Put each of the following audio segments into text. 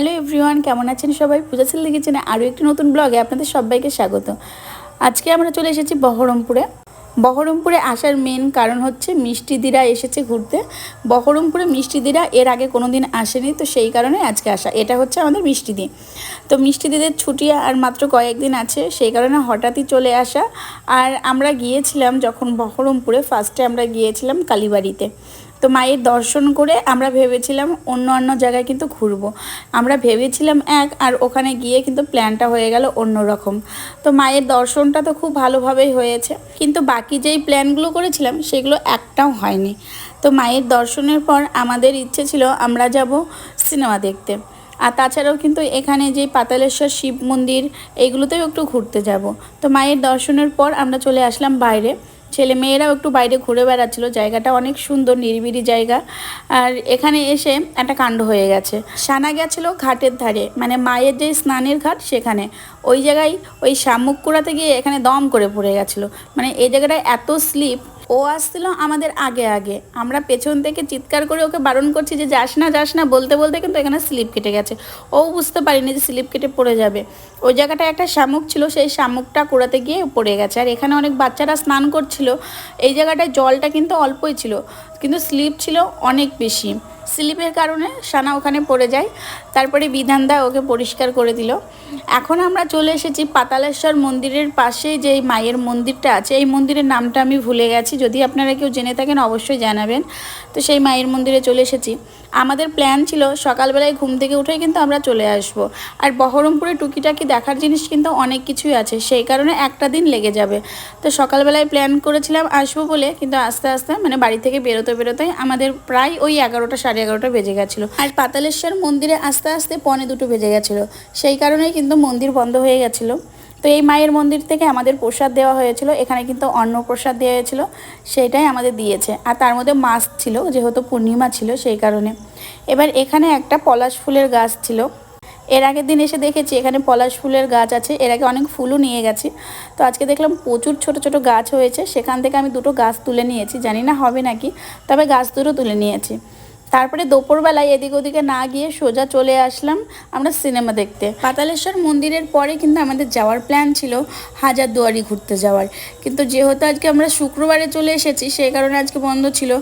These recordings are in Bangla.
হ্যালো এভরিওয়ান কেমন আছেন সবাই? পূজা সিল কিচেনে আরও একটি নতুন ব্লগে আপনাদের সবাইকে স্বাগত। আজকে আমরা চলে এসেছি বহরমপুরে। বহরমপুরে আসার মেন কারণ হচ্ছে মিষ্টি দিরা এসেছে ঘুরতে। বহরমপুরে মিষ্টি দিরা এর আগে কোনো দিন আসেনি, তো সেই কারণে আজকে আসা। এটা হচ্ছে আমাদের মিষ্টি দি তো মিষ্টি দিদের ছুটি আর মাত্র কয়েকদিন আছে, সেই কারণে হঠাৎই চলে আসা। আর আমরা গিয়েছিলাম যখন বহরমপুরে ফার্স্টে আমরা গিয়েছিলাম কালীবাড়িতে। তো মায়ের দর্শন করে আমরা ভেবেছিলাম অন্য অন্য জায়গায় কিন্তু ঘুরবো। আমরা ভেবেছিলাম এক, আর ওখানে গিয়ে কিন্তু প্ল্যানটা হয়ে গেল অন্য রকম। তো মায়ের দর্শনটা তো খুব ভালোভাবেই হয়েছে। কিন্তু বাকি যেই প্ল্যানগুলো করেছিলাম, সেগুলো একটাও হয়নি। তো মায়ের দর্শনের পর আমাদের ইচ্ছে ছিল আমরা যাব সিনেমা দেখতে। আর তাছাড়াও কিন্তু এখানে যে পাতালেশ্বর শিব মন্দির এইগুলোতেও একটু ঘুরতে যাব। তো মায়ের দর্শনের পর আমরা চলে আসলাম বাইরে। ছেলে মেয়েরাও একটু বাইরে ঘুরে বেড়াচ্ছিল। জায়গাটা অনেক সুন্দর, নিরিবিলি জায়গা। আর এখানে এসে একটা কাণ্ড হয়ে গেছে। সানা গেছিল ঘাটের ধারে মানে মায়ের যে স্নানের ঘাট সেখানে। ওই জায়গায় ওই শামুক কুড়াতে গিয়ে এখানে দম করে পড়ে গেছিল। মানে এই জায়গাটায় এত স্লিপ ও আসছিল আমাদের আগে আগে। আমরা পেছন থেকে চিৎকার করে ওকে বারণ করছি যে, যাস না যাস না, বলতে বলতে কিন্তু এখানে স্লিপ কেটে গেছে। ও বুঝতে পারিনি যে স্লিপ কেটে পড়ে যাবে। ওই জায়গাটায় একটা শামুক ছিল, সেই শামুকটা কুড়াতে গিয়ে পড়ে গেছে। আর এখানে অনেক বাচ্চারা স্নান করছিল। এই জায়গাটায় জলটা কিন্তু অল্পই ছিল। কিন্তু স্লিপ ছিল অনেক বেশি। স্লিপের কারণে সানা ওখানে পড়ে যায়। তারপরে বিধানদা ওকে পরিষ্কার করে দিল। এখন আমরা চলে এসেছি পাতালেশ্বর মন্দিরের পাশে যে মায়ের মন্দিরটা আছে। এই মন্দিরের নামটা আমি ভুলে গেছি। যদি আপনারা কেউ জেনে থাকেন অবশ্যই জানাবেন। তো সেই মায়ের মন্দিরে চলে এসেছি। আমাদের প্ল্যান ছিল সকালবেলায় ঘুম থেকে উঠেই কিন্তু আমরা চলে আসব। আর বহরমপুরে টুকিটাকি দেখার জিনিস কিন্তু অনেক কিছুই আছে, সেই কারণে একটা দিন লেগে যাবে। তো সকালবেলায় প্ল্যান করেছিলাম আসব বলে, কিন্তু আস্তে আস্তে মানে বাড়ি থেকে বেরোতে বেরোতে আমাদের প্রায় ওই এগারোটা সাড়ে এগারোটা বেজে গেছিল। আর পাতালেশ্বর মন্দিরে আস্তে আস্তে পনে দুটো বেজে গেছিল, সেই কারণেই কিন্তু মন্দির বন্ধ হয়ে গেছিল। তো এই মায়ের মন্দির থেকে আমাদের প্রসাদ দেওয়া হয়েছিল, এখানে কিন্তু অন্ন প্রসাদ দেওয়া হয়েছিল, সেটাই আমাদের দিয়েছে। আর তার মধ্যে মাছ ছিল, যেহেতু পূর্ণিমা ছিল সেই কারণে। এবার এখানে একটা পলাশ ফুলের গাছ ছিল। এর আগের দিন এসে দেখেছি, এখানে পলাশ ফুলের গাছ আছে, এর আগে অনেক ফুলও নিয়ে গেছি। তো আজকে দেখলাম প্রচুর ছোট ছোট গাছ হয়েছে, সেখান থেকে আমি দুটো গাছ তুলে নিয়েছি, জানি না হবে নাকি, তবে গাছ দুটো তুলে নিয়েছি। তারপরে দুপুরবেলায় এদিক ওদিকে না গিয়ে সোজা চলে আসলাম আমরা সিনেমা দেখতে। পাতালেশ্বর মন্দিরের পরে কিন্তু আমাদের যাওয়ার প্ল্যান ছিল হাজারদুয়ারি ঘুরতে যাওয়ার। কিন্তু যেহেতু আজকে আমরা শুক্রবারে চলে এসেছি সেই কারণে আজকে বন্ধ ছিল।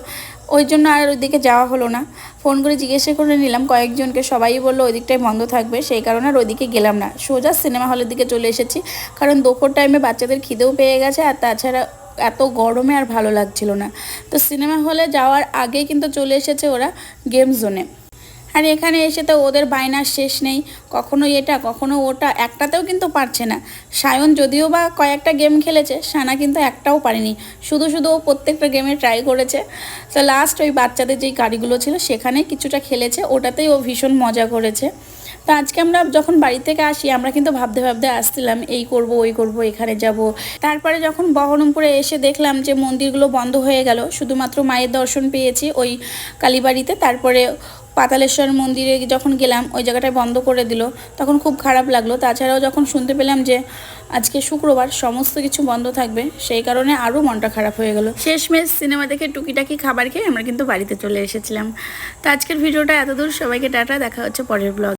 ওই জন্য আর ওইদিকে যাওয়া হলো না। ফোন করে জিজ্ঞাসা করে নিলাম, কয়েকজনকে সবাই বলল ওই দিকটাই বন্ধ থাকবে, সেই কারণে আর ওইদিকে গেলাম না। সোজা সিনেমা হলের দিকে চলে এসেছি, কারণ দুপুর টাইমে বাচ্চাদের খিদেও পেয়ে গেছে, আর তাছাড়া এত গরমে আর ভালো লাগছিল না। তো সিনেমা হলে যাওয়ার আগে কিন্তু চলে এসেছে ওরা গেম জোনে। আর এখানে এসে তো ওদের বায়নার শেষ নেই। কখনো এটা, কখনো ওটা, একটাতেও কিন্তু পারছে না। সায়ন যদিও বা কয়েকটা গেম খেলেছে, সানা কিন্তু একটাও পারেনি। শুধু শুধু ও প্রত্যেকটা গেমে ট্রাই করেছে। তো লাস্ট ওই বাচ্চাদের যেই গাড়িগুলো ছিল, সেখানে কিছুটা খেলেছে। ওটাতেই ও ভীষণ মজা করেছে। তো আজকে আমরা যখন বাড়ি থেকে আসি, আমরা কিন্তু ভাবতে ভাবতে আসছিলাম, এই করব, ওই করব, এখানে যাব। তারপরে যখন বহরমপুরে এসে দেখলাম যে মন্দিরগুলো বন্ধ হয়ে গেল, শুধুমাত্র মায়ের দর্শন পেয়েছি ওই কালীবাড়িতে, তারপরে পাতালেশ্বর মন্দিরে যখন গেলাম, ওই জায়গাটায় বন্ধ করে দিল, তখন খুব খারাপ লাগল। তাছাড়াও যখন শুনতে পেলাম যে আজকে শুক্রবার সমস্ত কিছু বন্ধ থাকবে, সেই কারণে আরও মনটা খারাপ হয়ে গেল। শেষমেশ সিনেমা দেখে টুকিটাকি খাবার খেয়ে আমরা কিন্তু বাড়িতে চলে এসেছিলাম। তো আজকের ভিডিওটা এত দূর সবাইকে টাটা, দেখা হচ্ছে পরের ব্লগ।